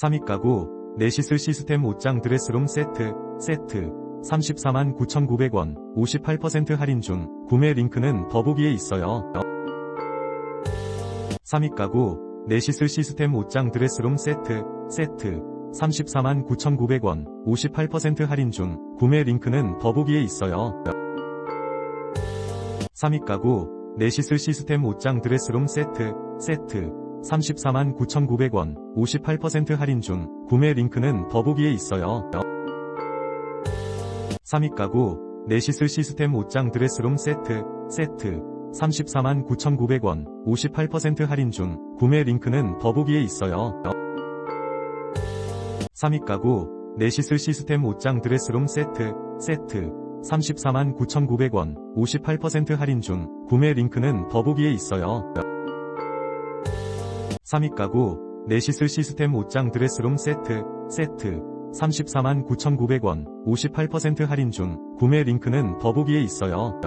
3위 가구, 내시슬 시스템 옷장 드레스룸 세트, 세트, 34만 9,900원, 58% 할인 중, 구매 링크는 더보기에 있어요. 3위 가구, 내시슬 시스템 옷장 드레스룸 세트, 세트, 34만 9,900원, 58% 할인 중, 구매 링크는 더보기에 있어요. 3위 가구, 내시슬 시스템 옷장 드레스룸 세트, 세트, 34만 9,900원, 58% 할인 중, 구매 링크는 더보기에 있어요. 3위 가구, 내시슬 시스템 옷장 드레스룸 세트, 세트, 34만 9,900원, 58% 할인 중, 구매 링크는 더보기에 있어요. 3위 가구, 내시슬 시스템 옷장 드레스룸 세트, 세트, 34만 9,900원, 58% 할인 중, 구매 링크는 더보기에 있어요. 3위 가구, 내시슬 시스템 옷장 드레스룸 세트, 세트, 34만 9,900원, 58% 할인 중, 구매 링크는 더보기에 있어요.